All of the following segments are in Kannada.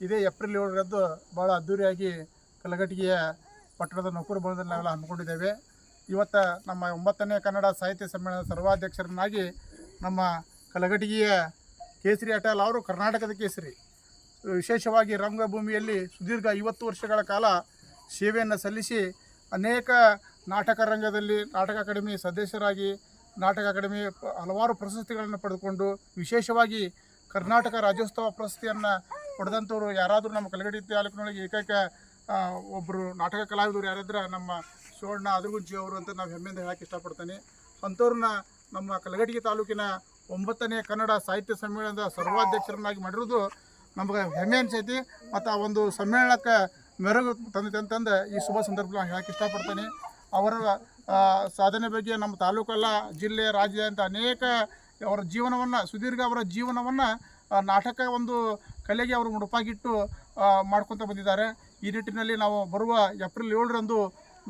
ಇದೇ ಏಪ್ರಿಲ್ ಏಳರಂದು ಭಾಳ ಅದ್ಧೂರಿಯಾಗಿ ಕಲಘಟಗಿಯ ಪಟ್ಟಣದ ನೌಕರ ಭವನದಲ್ಲಿ ನಾವೆಲ್ಲ ಹಮ್ಮಿಕೊಂಡಿದ್ದೇವೆ. ಇವತ್ತು ನಮ್ಮ ಒಂಬತ್ತನೇ ಕನ್ನಡ ಸಾಹಿತ್ಯ ಸಮ್ಮೇಳನದ ಸರ್ವಾಧ್ಯಕ್ಷರನ್ನಾಗಿ ನಮ್ಮ ಕಲಘಟಗಿಯ ಕೇಸರಿ ಅಟಲ್ ಅವರು, ಕರ್ನಾಟಕದ ಕೇಸರಿ, ವಿಶೇಷವಾಗಿ ರಂಗಭೂಮಿಯಲ್ಲಿ ಸುದೀರ್ಘ ಐವತ್ತು ವರ್ಷಗಳ ಕಾಲ ಸೇವೆಯನ್ನು ಸಲ್ಲಿಸಿ ಅನೇಕ ನಾಟಕ ರಂಗದಲ್ಲಿ ನಾಟಕ ಅಕಾಡೆಮಿ ಸದಸ್ಯರಾಗಿ, ನಾಟಕ ಅಕಾಡೆಮಿ ಹಲವಾರು ಪ್ರಶಸ್ತಿಗಳನ್ನು ಪಡೆದುಕೊಂಡು ವಿಶೇಷವಾಗಿ ಕರ್ನಾಟಕ ರಾಜ್ಯೋತ್ಸವ ಪ್ರಶಸ್ತಿಯನ್ನು ಪಡೆದಂಥವ್ರು ಯಾರಾದರೂ ನಮ್ಮ ಕಲಗಡಿ ತಾಲೂಕಿನೊಳಗೆ ಏಕೈಕ ಒಬ್ಬರು ನಾಟಕ ಕಲಾವಿದರು ಯಾರಾದ್ರೆ ನಮ್ಮ ಶಿವಣ್ಣ ಅದ್ರಗುಂಜಿ ಅವರು ಅಂತ ನಾವು ಹೆಮ್ಮೆಯಿಂದ ಹೇಳಕ್ಕೆ ಇಷ್ಟಪಡ್ತೇನೆ. ಅಂಥವ್ರನ್ನ ನಮ್ಮ ಕಲಗಡಿಗೆ ತಾಲೂಕಿನ ಒಂಬತ್ತನೇ ಕನ್ನಡ ಸಾಹಿತ್ಯ ಸಮ್ಮೇಳನದ ಸರ್ವಾಧ್ಯಕ್ಷರನ್ನಾಗಿ ಮಾಡಿರೋದು ನಮ್ಗೆ ಹೆಮ್ಮೆ ಅನಿಸೈತಿ. ಮತ್ತು ಆ ಒಂದು ಸಮ್ಮೇಳನಕ್ಕೆ ಮೆರುಗು ತಂದಿದೆ ಅಂತಂದು ಈ ಶುಭ ಸಂದರ್ಭದಲ್ಲಿ ನಾನು ಹೇಳಕ್ಕೆ ಇಷ್ಟಪಡ್ತೇನೆ. ಅವರ ಸಾಧನೆ ಬಗ್ಗೆ ನಮ್ಮ ತಾಲೂಕಲ್ಲ, ಜಿಲ್ಲೆ, ರಾಜ್ಯ ಅಂತ ಅನೇಕ ಅವರ ಜೀವನವನ್ನು, ಸುದೀರ್ಘ ಅವರ ಜೀವನವನ್ನು ನಾಟಕ ಒಂದು ಕಲೆಗೆ ಅವರು ಮುಡುಪಾಗಿಟ್ಟು ಮಾಡ್ಕೊತ ಬಂದಿದ್ದಾರೆ. ಈ ನಿಟ್ಟಿನಲ್ಲಿ ನಾವು ಬರುವ ಏಪ್ರಿಲ್ ಏಳರಂದು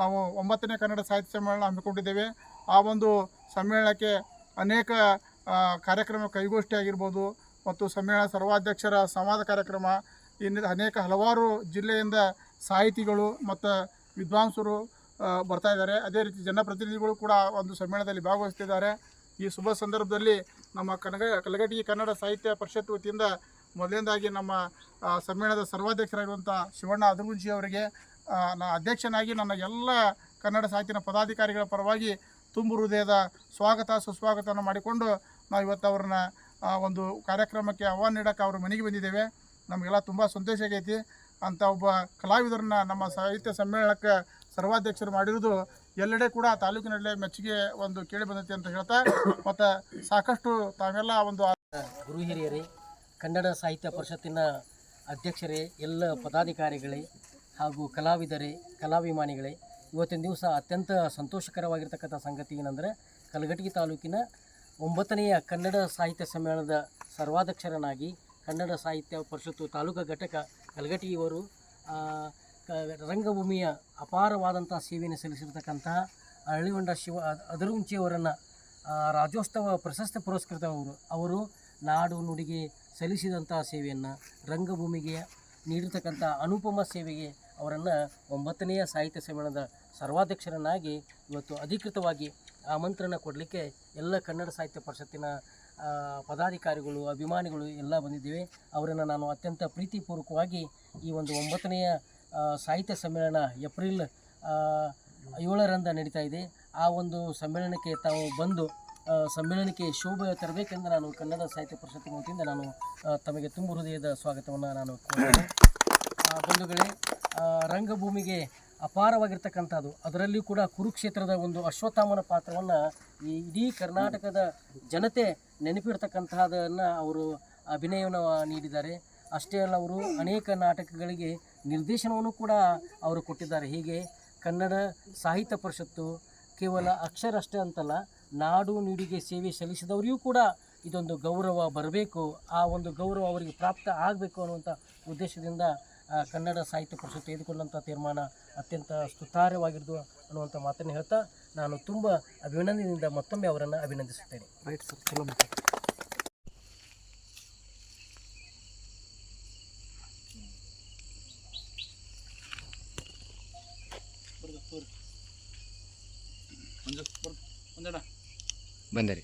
ನಾವು ಒಂಬತ್ತನೇ ಕನ್ನಡ ಸಾಹಿತ್ಯ ಸಮ್ಮೇಳನ ಹಮ್ಮಿಕೊಂಡಿದ್ದೇವೆ. ಆ ಒಂದು ಸಮ್ಮೇಳನಕ್ಕೆ ಅನೇಕ ಕಾರ್ಯಕ್ರಮ ಕೈಗೋಷ್ಠಿ ಆಗಿರ್ಬೋದು ಮತ್ತು ಸಮ್ಮೇಳನ ಸರ್ವಾಧ್ಯಕ್ಷರ ಸಂವಾದ ಕಾರ್ಯಕ್ರಮ ಇನ್ನು ಅನೇಕ ಹಲವಾರು ಜಿಲ್ಲೆಯಿಂದ ಸಾಹಿತಿಗಳು ಮತ್ತು ವಿದ್ವಾಂಸರು ಬರ್ತಾ ಇದ್ದಾರೆ. ಅದೇ ರೀತಿ ಜನಪ್ರತಿನಿಧಿಗಳು ಕೂಡ ಒಂದು ಸಮ್ಮೇಳನದಲ್ಲಿ ಭಾಗವಹಿಸ್ತಿದ್ದಾರೆ. ಈ ಶುಭ ಸಂದರ್ಭದಲ್ಲಿ ನಮ್ಮ ಕನಗ ಕಲಗಟಗಿ ಕನ್ನಡ ಸಾಹಿತ್ಯ ಪರಿಷತ್ ವತಿಯಿಂದ ಮೊದಲನೇದಾಗಿ ನಮ್ಮ ಸಮ್ಮೇಳನದ ಸರ್ವಾಧ್ಯಕ್ಷರಾಗಿರುವಂಥ ಶಿವಣ್ಣ ಅದಗುಂಜಿ ಅವರಿಗೆ ನಾ ಅಧ್ಯಕ್ಷನಾಗಿ ನನ್ನ ಎಲ್ಲ ಕನ್ನಡ ಸಾಹಿತ್ಯನ ಪದಾಧಿಕಾರಿಗಳ ಪರವಾಗಿ ತುಂಬು ಹೃದಯದ ಸ್ವಾಗತ, ಸುಸ್ವಾಗತವನ್ನು ಮಾಡಿಕೊಂಡು ನಾವು ಇವತ್ತು ಅವ್ರನ್ನ ಒಂದು ಕಾರ್ಯಕ್ರಮಕ್ಕೆ ಆಹ್ವಾನ ನೀಡೋಕೆ ಅವ್ರ ಮನೆಗೆ ಬಂದಿದ್ದೇವೆ. ನಮಗೆಲ್ಲ ತುಂಬ ಸಂತೋಷ ಆಗೈತಿ. ಅಂಥ ಒಬ್ಬ ಕಲಾವಿದರನ್ನ ನಮ್ಮ ಸಾಹಿತ್ಯ ಸಮ್ಮೇಳನಕ್ಕೆ ಸರ್ವಾಧ್ಯಕ್ಷರು ಮಾಡಿರುವುದು ಎಲ್ಲೆಡೆ ಕೂಡ ತಾಲೂಕಿನಲ್ಲೇ ಮೆಚ್ಚುಗೆ ಒಂದು ಕೇಳಿ ಬಂದೈತಿ ಅಂತ ಹೇಳ್ತಾ, ಮತ್ತು ಸಾಕಷ್ಟು ತಾವೆಲ್ಲ ಒಂದು ಗುರು ಹಿರಿಯರೇ, ಕನ್ನಡ ಸಾಹಿತ್ಯ ಪರಿಷತ್ತಿನ ಅಧ್ಯಕ್ಷರೇ, ಎಲ್ಲ ಪದಾಧಿಕಾರಿಗಳೇ ಹಾಗೂ ಕಲಾವಿದರೇ, ಕಲಾಭಿಮಾನಿಗಳೇ, ಇವತ್ತಿನ ದಿವಸ ಅತ್ಯಂತ ಸಂತೋಷಕರವಾಗಿರ್ತಕ್ಕಂಥ ಸಂಗತಿ ಏನಂದರೆ, ಕಲಘಟಗಿ ತಾಲೂಕಿನ ಒಂಬತ್ತನೆಯ ಕನ್ನಡ ಸಾಹಿತ್ಯ ಸಮ್ಮೇಳನದ ಸರ್ವಾಧ್ಯಕ್ಷರನಾಗಿ ಕನ್ನಡ ಸಾಹಿತ್ಯ ಪರಿಷತ್ತು ತಾಲೂಕಾ ಘಟಕ ಕಲಘಟಗಿಯವರು ರಂಗಭೂಮಿಯ ಅಪಾರವಾದಂಥ ಸೇವೆಯನ್ನು ಸಲ್ಲಿಸಿರ್ತಕ್ಕಂತಹ ಹಳ್ಳಿಗೊಂಡ ಶಿವ ಅದರುಂಚಿಯವರನ್ನು ರಾಜ್ಯೋತ್ಸವ ಪ್ರಶಸ್ತಿ ಪುರಸ್ಕೃತ ಅವರು. ಅವರು ನಾಡು ನುಡಿಗೆ ಸಲ್ಲಿಸಿದಂಥ ಸೇವೆಯನ್ನು, ರಂಗಭೂಮಿಗೆ ನೀಡಿರ್ತಕ್ಕಂಥ ಅನುಪಮ ಸೇವೆಗೆ ಅವರನ್ನು ಒಂಬತ್ತನೆಯ ಸಾಹಿತ್ಯ ಸಮ್ಮೇಳನದ ಸರ್ವಾಧ್ಯಕ್ಷರನ್ನಾಗಿ ಇವತ್ತು ಅಧಿಕೃತವಾಗಿ ಆಮಂತ್ರಣ ಕೊಡಲಿಕ್ಕೆ ಎಲ್ಲ ಕನ್ನಡ ಸಾಹಿತ್ಯ ಪರಿಷತ್ತಿನ ಪದಾಧಿಕಾರಿಗಳು, ಅಭಿಮಾನಿಗಳು ಎಲ್ಲ ಬಂದಿದ್ದೇವೆ. ಅವರನ್ನು ನಾನು ಅತ್ಯಂತ ಪ್ರೀತಿಪೂರ್ವಕವಾಗಿ ಈ ಒಂದು ಒಂಬತ್ತನೆಯ ಸಾಹಿತ್ಯ ಸಮ್ಮೇಳನ ಏಪ್ರಿಲ್ ಏಳರಂದು ನಡೀತಾ ಇದೆ. ಆ ಒಂದು ಸಮ್ಮೇಳನಕ್ಕೆ ತಾವು ಬಂದು ಸಮ್ಮೇಳನಕ್ಕೆ ಶೋಭೆ ತರಬೇಕೆಂದು ನಾನು ಕನ್ನಡ ಸಾಹಿತ್ಯ ಪರಿಷತ್ತಿನ ವತಿಯಿಂದ ನಾನು ತಮಗೆ ತುಂಬ ಹೃದಯದ ಸ್ವಾಗತವನ್ನು ನಾನು ಬಂಧುಗಳೇ ರಂಗಭೂಮಿಗೆ ಅಪಾರವಾಗಿರ್ತಕ್ಕಂಥದ್ದು. ಅದರಲ್ಲಿಯೂ ಕೂಡ ಕುರುಕ್ಷೇತ್ರದ ಒಂದು ಅಶ್ವತ್ಥಾಮನ ಪಾತ್ರವನ್ನು ಈ ಇಡೀ ಕರ್ನಾಟಕದ ಜನತೆ ನೆನಪಿರ್ತಕ್ಕಂತಹದನ್ನು ಅವರು ಅಭಿನಯವನ್ನು ನೀಡಿದ್ದಾರೆ. ಅಷ್ಟೇ ಅಲ್ಲ, ಅವರು ಅನೇಕ ನಾಟಕಗಳಿಗೆ ನಿರ್ದೇಶನವನ್ನು ಕೂಡ ಅವರು ಕೊಟ್ಟಿದ್ದಾರೆ. ಹೀಗೆ ಕನ್ನಡ ಸಾಹಿತ್ಯ ಪರಿಷತ್ತು ಕೇವಲ ಅಕ್ಷರ ಅಷ್ಟೇ ಅಂತಲ್ಲ, ನಾಡು ನುಡಿಗೆ ಸೇವೆ ಸಲ್ಲಿಸಿದವರಿಗೂ ಕೂಡ ಇದೊಂದು ಗೌರವ ಬರಬೇಕು. ಆ ಒಂದು ಗೌರವ ಅವರಿಗೆ ಪ್ರಾಪ್ತ ಆಗಬೇಕು ಅನ್ನುವಂಥ ಉದ್ದೇಶದಿಂದ ಕನ್ನಡ ಸಾಹಿತ್ಯ ಪರಿಷತ್ ತೆಗೆದುಕೊಂಡಂಥ ತೀರ್ಮಾನ ಅತ್ಯಂತ ಸ್ತುತಾರ್ಯವಾಗಿರೋದು ಅನ್ನುವಂಥ ಮಾತನ್ನು ಹೇಳ್ತಾ ನಾನು ತುಂಬ ಅಭಿನಂದನೆಯಿಂದ ಮತ್ತೊಮ್ಮೆ ಅವರನ್ನು ಅಭಿನಂದಿಸುತ್ತೇನೆ. ರೈಟ್ ಸರ್ ಬಂದರಿ